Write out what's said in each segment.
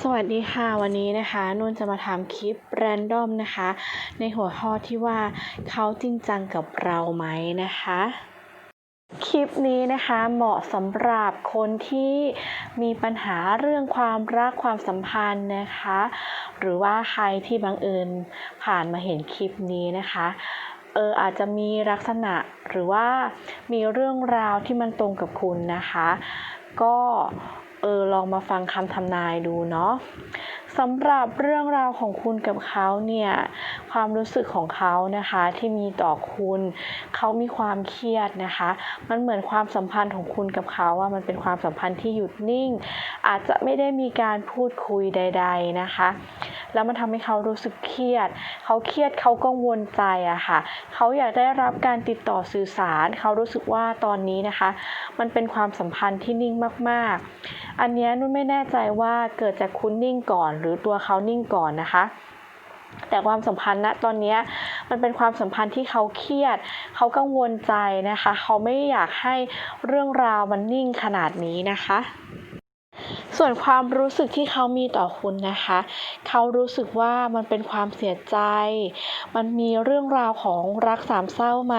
สวัสดีค่ะวันนี้นะคะนุ่นจะมาทำคลิปแรนดอมนะคะ ในหัวข้อที่ว่าเขาจริงจังกับเราไหมนะคะ คลิปนี้นะคะเหมาะสำหรับคนที่มีปัญหาเรื่องความรักความสัมพันธ์นะคะ หรือว่าใครที่บังเอิญผ่านมาเห็นคลิปนี้นะคะเอออาจจะมีลักษณะหรือว่ามีเรื่องราวที่มันตรงกับคุณนะคะ ก็ เออลองมาฟังคำทำนายดูเนาะสำหรับเรื่องราวของคุณกับเขาเนี่ยความรู้สึกของเขานะคะที่มีต่อคุณเขามีความเครียดนะคะ มันเหมือนความสัมพันธ์ของคุณกับเขาว่ามันเป็นความสัมพันธ์ที่หยุดนิ่ง อาจจะไม่ได้มีการพูดคุยใด ๆนะคะ แล้วมันทำให้เขารู้สึกเครียด เขาเครียดเขากังวลใจอะค่ะ เขาอยากได้รับการติดต่อสื่อสาร เขารู้สึกว่าตอนนี้นะคะ มันเป็นความสัมพันธ์ที่นิ่งมากๆ อันเนี้ยนุ่นไม่แน่ใจว่าเกิดจากคุณนิ่งก่อน หรือตัวเขานิ่งก่อนนะคะแต่ความสัมพันธ์ณตอนนี้มันเป็นความสัมพันธ์ที่เขาเครียด เขากังวลใจนะคะ เขาไม่อยากให้เรื่องราวมันนิ่งขนาดนี้นะคะ ส่วนความรู้สึกที่เขามีต่อคุณนะคะ เขารู้สึกว่ามันเป็นความเสียใจ มันมีเรื่องราวของรักสามเศร้าไหม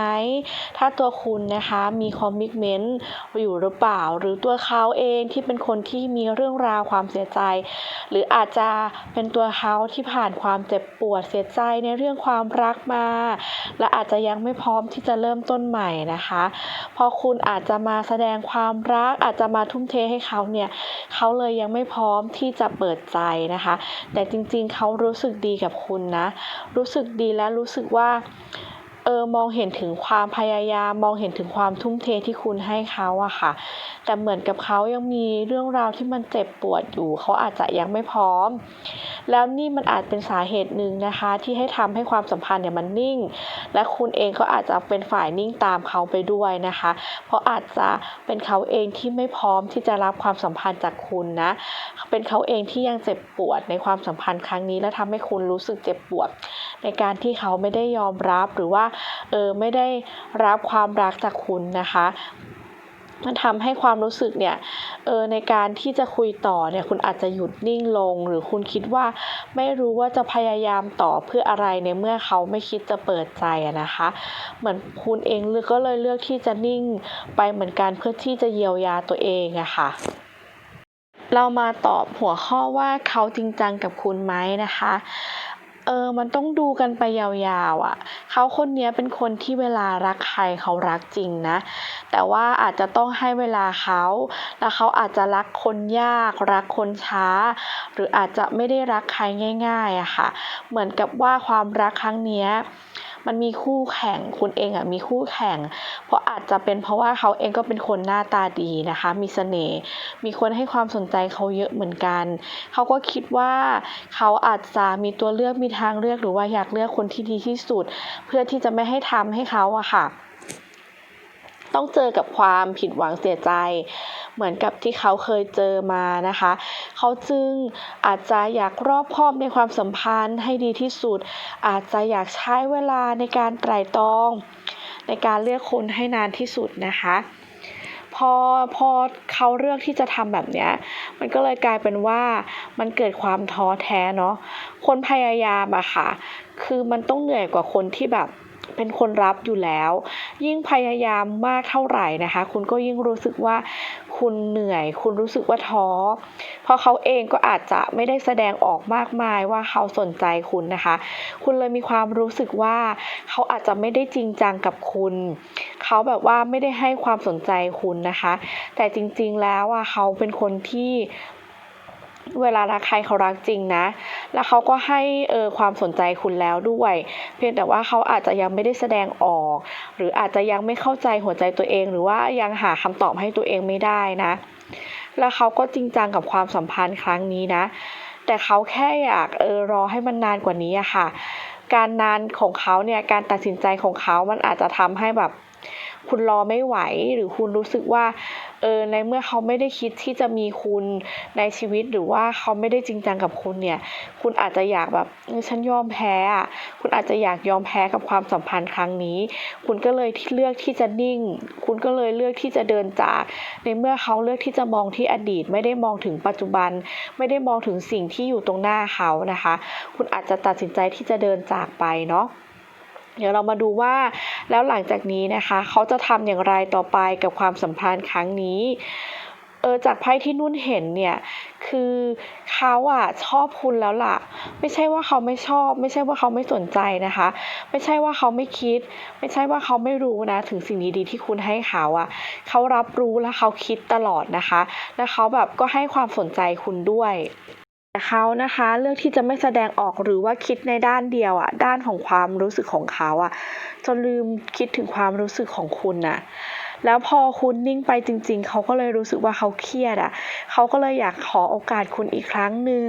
ถ้าตัวคุณนะคะมีคอมมิชเมนต์อยู่หรือเปล่า หรือตัวเขาเองที่เป็นคนที่มีเรื่องราวความเสียใจ หรืออาจจะเป็นตัวเขาที่ผ่านความเจ็บปวดเสียใจในเรื่องความรักมา และอาจจะยังไม่พร้อมที่จะเริ่มต้นใหม่นะคะ พอคุณอาจจะมาแสดงความรักอาจจะมาทุ่มเทให้เขาเนี่ย เขาเลยยังไม่พร้อมที่จะเปิดใจนะคะ แต่จริงๆเขารู้สึกดีกับคุณนะ รู้สึกดีและรู้สึกว่า เออมองเห็นถึงความพยายามมองเห็นถึงความทุ่มเทที่คุณให้เขาอะค่ะ แต่เหมือนกับเขายังมีเรื่องราวที่มันเจ็บปวดอยู่เขาอาจจะยังไม่พร้อม แล้วนี่มันอาจเป็นสาเหตุหนึ่งนะคะ ที่ให้ทำให้ความสัมพันธ์เนี่ยมันนิ่ง และคุณเองก็อาจจะเป็นฝ่ายนิ่งตามเขาไปด้วยนะคะ เพราะอาจจะเป็นเขาเองที่ไม่พร้อมที่จะรับความสัมพันธ์จากคุณนะ เป็นเขาเองที่ยังเจ็บปวดในความสัมพันธ์ครั้งนี้ และทำให้คุณรู้สึกเจ็บปวด ในการที่เขาไม่ได้ยอมรับหรือว่าเออไม่ได้รับความรักจากคุณนะคะมันทำให้ความรู้สึกเนี่ยเออในการที่จะคุยต่อเนี่ยคุณอาจจะหยุดนิ่งลง หรือคุณคิดว่าไม่รู้ว่าจะพยายามต่อเพื่ออะไรในเมื่อเขาไม่คิดจะเปิดใจนะคะ เหมือนคุณเองก็เลยเลือกที่จะนิ่งไปเหมือนกันเพื่อที่จะเยียวยาตัวเองอะค่ะเรามาตอบหัวข้อว่าเขาจริงจังกับคุณไหมนะคะ เออ มันต้องดูกันไปยาวๆอะ่ะ เขาคนนี้เป็นคนที่เวลารักใครเขารักจริงนะ แต่ว่าอาจจะต้องให้เวลาเขา แล้วเขาอาจจะรักคนยาก รักคนช้า หรืออาจจะไม่ได้รักใครง่ายๆอะค่ะ เหมือนกับว่าความรักครั้งเนี้ย มันมีคู่แข่งคุณเองอะมีคู่แข่ง เพราะอาจจะเป็นเพราะว่าเขาเองก็เป็นคนหน้าตาดีนะคะ มีเสน่ห์มีคนให้ความสนใจเขาเยอะเหมือนกัน เขาก็คิดว่าเขาอาจจะมีตัวเลือกมีทางเลือกหรือว่าอยากเลือกคนที่ดีที่สุด เพื่อที่จะไม่ให้ทำให้เขาอะค่ะ ต้องเจอกับความผิดหวังเสียใจ เหมือนกับที่เขาเคยเจอมานะคะ เขาจึงอาจจะอยากรอบคอบในความสัมพันธ์ให้ดีที่สุด อาจจะอยากใช้เวลาในการไตร่ตรอง ในการเลือกคนให้นานที่สุดนะคะพอพอเขาเลือกที่จะทำแบบเนี้ย มันก็เลยกลายเป็นว่ามันเกิดความท้อแท้เนาะคนพยายามอะค่ะ คือมันต้องเหนื่อยกว่าคนที่แบบ เป็นคนรับอยู่แล้ว ยิ่งพยายามมากเท่าไหร่นะคะ คุณก็ยิ่งรู้สึกว่าคุณเหนื่อย คุณรู้สึกว่าท้อ เพราะเขาเองก็อาจจะไม่ได้แสดงออกมากมายว่าเขาสนใจคุณนะคะ คุณเลยมีความรู้สึกว่าเขาอาจจะไม่ได้จริงจังกับคุณ เขาแบบว่าไม่ได้ให้ความสนใจคุณนะคะ แต่จริงๆแล้วอะเขาเป็นคนที่ เวลารักใครเขารักจริงนะ แล้วเขาก็ให้เออความสนใจคุณแล้วด้วย เพียงแต่ว่าเขาอาจจะยังไม่ได้แสดงออก หรืออาจจะยังไม่เข้าใจหัวใจตัวเอง หรือว่ายังหาคำตอบให้ตัวเองไม่ได้นะ แล้วเขาก็จริงจังกับความสัมพันธ์ครั้งนี้นะ แต่เขาแค่อยากเออรอให้มันนานกว่านี้อะค่ะ การนานของเขาเนี่ยการตัดสินใจของเขามันอาจจะทำให้แบบ คุณรอไม่ไหว หรือคุณรู้สึกว่าเออในเมื่อเขาไม่ได้คิดที่จะมีคุณในชีวิตหรือว่าเขาไม่ได้จริงจังกับคุณเนี่ย คุณอาจจะอยากแบบฉันยอมแพ้อะคุณอาจจะอยากยอมแพ้กับความสัมพันธ์ครั้งนี้ คุณก็เลยที่เลือกที่จะนิ่ง คุณก็เลยเลือกที่จะเดินจาก ในเมื่อเขาเลือกที่จะมองที่อดีต ไม่ได้มองถึงปัจจุบัน ไม่ได้มองถึงสิ่งที่อยู่ตรงหน้าเขานะคะ คุณอาจจะตัดสินใจที่จะเดินจากไปเนาะ เดี๋ยวเรามาดูว่าแล้วหลังจากนี้นะคะ เขาจะทำอย่างไรต่อไปกับความสัมพันธ์ครั้งนี้เออจากไพ่ที่นุ่นเห็นเนี่ยคือเขาอะชอบคุณแล้วล่ะ ไม่ใช่ว่าเขาไม่ชอบ ไม่ใช่ว่าเขาไม่สนใจนะคะ ไม่ใช่ว่าเขาไม่คิด ไม่ใช่ว่าเขาไม่รู้นะ ถึงสิ่งดีๆที่คุณให้เขาอะเขารับรู้และเขาคิดตลอดนะคะ และเขาแบบก็ให้ความสนใจคุณด้วย แต่เขานะคะเลือกที่จะไม่แสดงออกหรือว่าคิดในด้านเดียวอะด้านของความรู้สึกของเขาอะจนลืมคิดถึงความรู้สึกของคุณนะ แล้วพอคุณนิ่งไปจริง ๆ เขาก็เลยรู้สึกว่าเขาเครียดอะเขาก็เลยอยากขอโอกาสคุณอีกครั้งหนึ่ง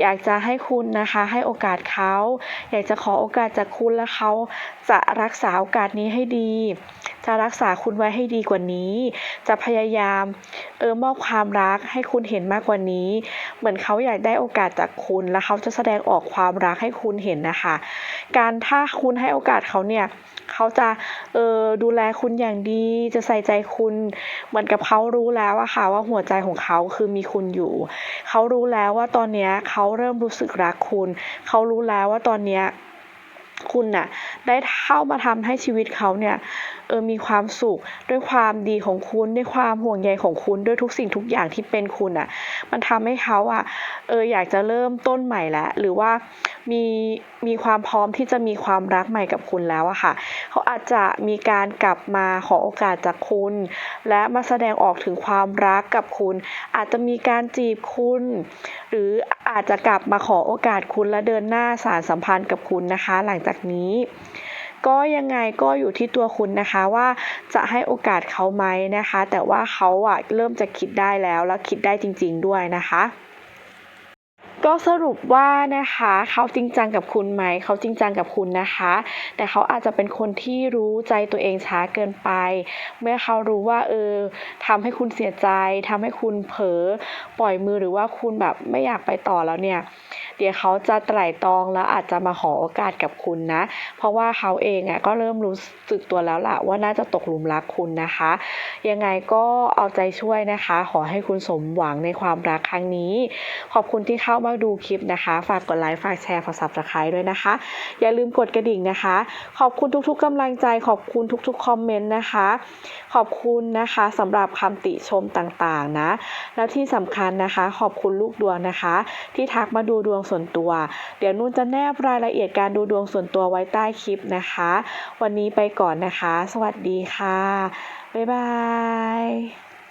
อยากจะให้คุณนะคะ ให้โอกาสเขา อยากจะขอโอกาสจากคุณและเขาจะรักษาโอกาสนี้ให้ดี จะรักษาคุณไว้ให้ดีกว่านี้ จะพยายามเออมอบความรักให้คุณเห็นมากกว่านี้ เหมือนเขาอยากได้โอกาสจากคุณแล้วเขาจะแสดงออกความรักให้คุณเห็นนะคะ การถ้าคุณให้โอกาสเขาเนี่ย เขาจะเออดูแลคุณอย่างดีจะใส่ใจคุณเหมือนกับเขารู้แล้วอะค่ะว่าหัวใจของเขาคือมีคุณอยู่ เขารู้แล้วว่าตอนเนี้ยเขาเริ่มรู้สึกรักคุณ เขารู้แล้วว่าตอนเนี้ย คุณน่ะได้เข้ามาทำให้ชีวิตเขาเนี่ยเออมีความสุขด้วยความดีของคุณด้วยความห่วงใยของคุณด้วยทุกสิ่งทุกอย่างที่เป็นคุณอะ มันทำให้เขาอะเอออยากจะเริ่มต้นใหม่แล้วหรือว่ามีมีความพร้อมที่จะมีความรักใหม่กับคุณแล้วอะค่ะ เขาอาจจะมีการกลับมาขอโอกาสจากคุณ และมาแสดงออกถึงความรักกับคุณ อาจจะมีการจีบคุณ หรืออาจจะกลับมาขอโอกาสคุณและเดินหน้าสารสัมพันธ์กับคุณนะคะ หลังจากนี้ ก็ยังไงก็อยู่ที่ตัวคุณนะคะว่าจะให้โอกาสเขาไหมนะคะ แต่ว่าเขาอะเริ่มจะคิดได้แล้วแล้วคิดได้จริง ๆ ด้วยนะคะก็สรุปว่านะคะเขาจริงจังกับคุณไหมเขาจริงจังกับคุณนะคะ แต่เขาอาจจะเป็นคนที่รู้ใจตัวเองช้าเกินไป เมื่อเขารู้ว่าเออทำให้คุณเสียใจทำให้คุณเผลอปล่อยมือหรือว่าคุณแบบไม่อยากไปต่อแล้วเนี่ย ดี๋ยวเขาจะไตร่ตรองแล้วอาจจะมาขอโอกาสกับคุณนะ เพราะว่าเขาเองอะก็เริ่มรู้สึกตัวแล้วล่ะว่าน่าจะตกหลุมรักคุณนะคะ ยังไงก็เอาใจช่วยนะคะ ขอให้คุณสมหวังในความรักครั้งนี้ ขอบคุณที่เข้ามาดูคลิปนะคะ ฝากกดไลค์ฝากแชร์ฝากซับสไครต์ด้วยนะคะ อย่าลืมกดกระดิ่งนะคะ ขอบคุณทุกๆกำลังใจ ขอบคุณทุกๆคอมเมนต์นะคะ ขอบคุณนะคะสำหรับคำติชมต่างๆนะ แล้วที่สำคัญนะคะ ขอบคุณลูกดวงนะคะ ที่ทักมาดูดวงส่วนตัว เดี๋ยวนุ่นจะแนบรายละเอียดการดูดวงส่วนตัวไว้ใต้คลิปนะคะ วันนี้ไปก่อนนะคะ สวัสดีค่ะ บ๊ายบาย